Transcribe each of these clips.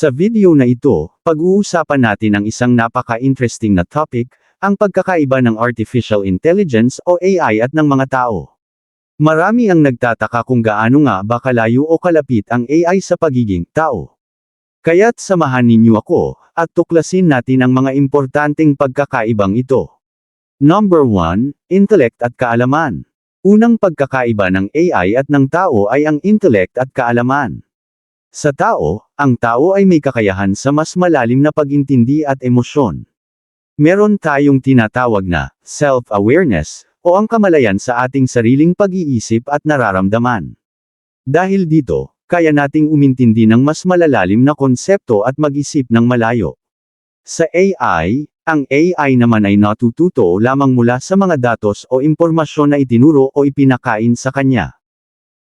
Sa video na ito, pag-uusapan natin ang isang napaka-interesting na topic, ang pagkakaiba ng artificial intelligence o AI at ng mga tao. Marami ang nagtataka kung gaano nga ba kalayo o kalapit ang AI sa pagiging tao. Kaya't samahan ninyo ako, at tuklasin natin ang mga importanteng pagkakaibang ito. Number 1, Intellect at Kaalaman. Unang pagkakaiba ng AI at ng tao ay ang intellect at kaalaman. Sa tao, ang tao ay may kakayahan sa mas malalim na pag-intindi at emosyon. Meron tayong tinatawag na self-awareness, o ang kamalayan sa ating sariling pag-iisip at nararamdaman. Dahil dito, kaya nating umintindi ng mas malalalim na konsepto at mag-isip ng malayo. Sa AI, ang AI naman ay natututo lamang mula sa mga datos o impormasyon na itinuro o ipinakain sa kanya.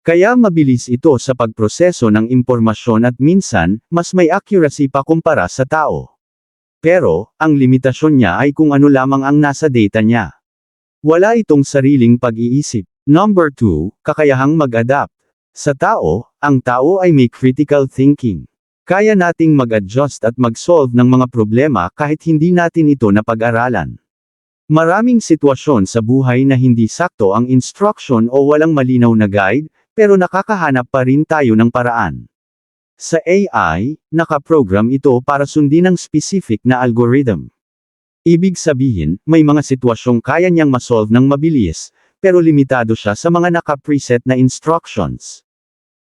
Kaya mabilis ito sa pagproseso ng impormasyon at minsan, mas may accuracy pa kumpara sa tao. Pero, ang limitasyon niya ay kung ano lamang ang nasa data niya. Wala itong sariling pag-iisip. Number 2, kakayahang mag-adapt. Sa tao, ang tao ay may critical thinking. Kaya nating mag-adjust at mag-solve ng mga problema kahit hindi natin ito napag-aralan. Maraming sitwasyon sa buhay na hindi sakto ang instruction o walang malinaw na guide, pero nakakahanap pa rin tayo ng paraan. Sa AI, nakaprogram ito para sundin ang specific na algorithm. Ibig sabihin, may mga sitwasyong kaya niyang masolve ng mabilis, pero limitado siya sa mga naka-preset na instructions.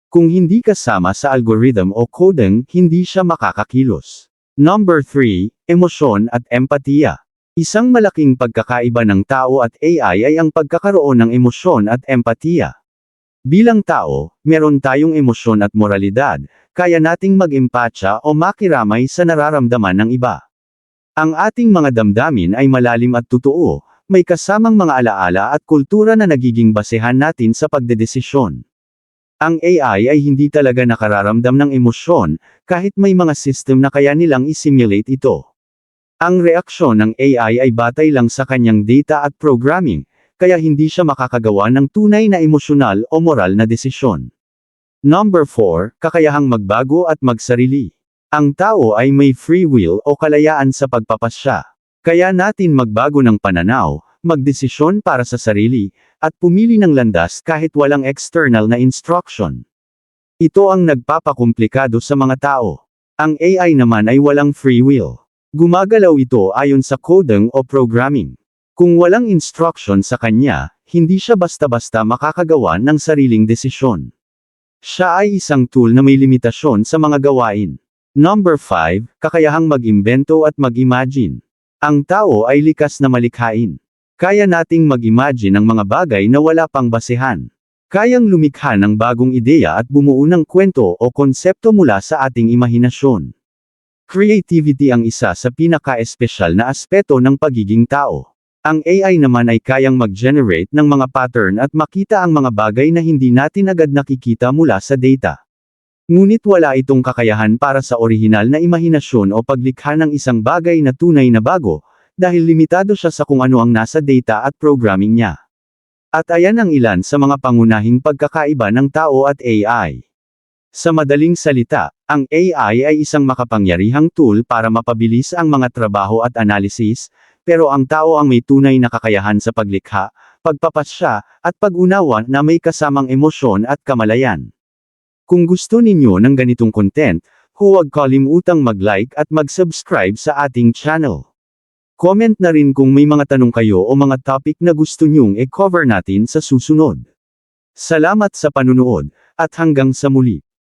Kung hindi kasama sa algorithm o coding, hindi siya makakakilos. Number 3, emosyon at empatiya. Isang malaking pagkakaiba ng tao at AI ay ang pagkakaroon ng emosyon at empatiya. Bilang tao, meron tayong emosyon at moralidad, kaya nating mag-empatya o makiramay sa nararamdaman ng iba. Ang ating mga damdamin ay malalim at totoo, may kasamang mga alaala at kultura na nagiging basehan natin sa pagdedesisyon. Ang AI ay hindi talaga nakararamdam ng emosyon, kahit may mga system na kaya nilang isimulate ito. Ang reaksyon ng AI ay batay lang sa kanyang data at programming, kaya hindi siya makakagawa ng tunay na emosyonal o moral na desisyon. Number 4, kakayahang magbago at magsarili. Ang tao ay may free will o kalayaan sa pagpapasya. Kaya natin magbago ng pananaw, magdesisyon para sa sarili, at pumili ng landas kahit walang external na instruction. Ito ang nagpapakomplikado sa mga tao. Ang AI naman ay walang free will. Gumagalaw ito ayon sa coding o programming. Kung walang instruction sa kanya, hindi siya basta-basta makakagawa ng sariling desisyon. Siya ay isang tool na may limitasyon sa mga gawain. Number 5, kakayahang mag-imbento at mag-imagine. Ang tao ay likas na malikhain. Kaya nating mag-imagine ng mga bagay na wala pang basehan. Kayang lumikha ng bagong ideya at bumuo ng kwento o konsepto mula sa ating imahinasyon. Creativity ang isa sa pinaka-espesyal na aspeto ng pagiging tao. Ang AI naman ay kayang mag-generate ng mga pattern at makita ang mga bagay na hindi natin agad nakikita mula sa data. Ngunit wala itong kakayahan para sa orihinal na imahinasyon o paglikha ng isang bagay na tunay na bago, dahil limitado siya sa kung ano ang nasa data at programming niya. At ayan ang ilan sa mga pangunahing pagkakaiba ng tao at AI. Sa madaling salita, ang AI ay isang makapangyarihang tool para mapabilis ang mga trabaho at analysis, pero ang tao ang may tunay na kakayahan sa paglikha, pagpapasya, at pag-unawa na may kasamang emosyon at kamalayan. Kung gusto ninyo ng ganitong content, huwag kalimutang mag-like at mag-subscribe sa ating channel. Comment na rin kung may mga tanong kayo o mga topic na gusto nyong e-cover natin sa susunod. Salamat sa panunood, at hanggang sa muli.